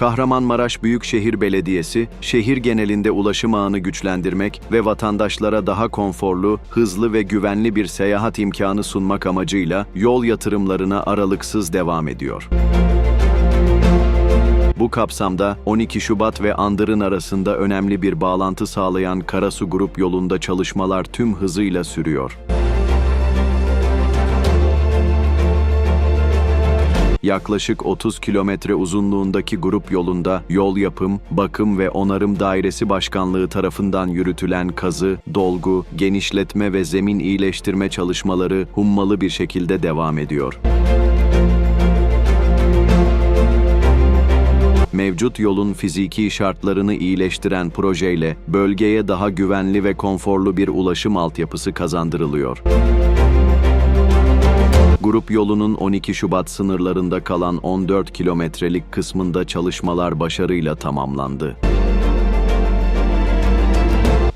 Kahramanmaraş Büyükşehir Belediyesi, şehir genelinde ulaşım ağını güçlendirmek ve vatandaşlara daha konforlu, hızlı ve güvenli bir seyahat imkanı sunmak amacıyla yol yatırımlarına aralıksız devam ediyor. Bu kapsamda 12 Şubat ve Andırın arasında önemli bir bağlantı sağlayan Karasu Grup yolunda çalışmalar tüm hızıyla sürüyor. Yaklaşık 30 kilometre uzunluğundaki grup yolunda yol yapım, bakım ve onarım dairesi başkanlığı tarafından yürütülen kazı, dolgu, genişletme ve zemin iyileştirme çalışmaları hummalı bir şekilde devam ediyor. Mevcut yolun fiziki şartlarını iyileştiren projeyle bölgeye daha güvenli ve konforlu bir ulaşım altyapısı kazandırılıyor. Grup yolunun 12 Şubat sınırlarında kalan 14 kilometrelik kısmında çalışmalar başarıyla tamamlandı.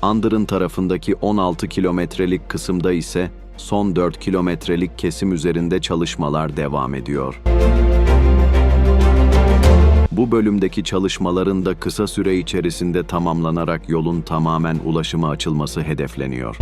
Andırın tarafındaki 16 kilometrelik kısımda ise son 4 kilometrelik kesim üzerinde çalışmalar devam ediyor. Bu bölümdeki çalışmaların da kısa süre içerisinde tamamlanarak yolun tamamen ulaşıma açılması hedefleniyor.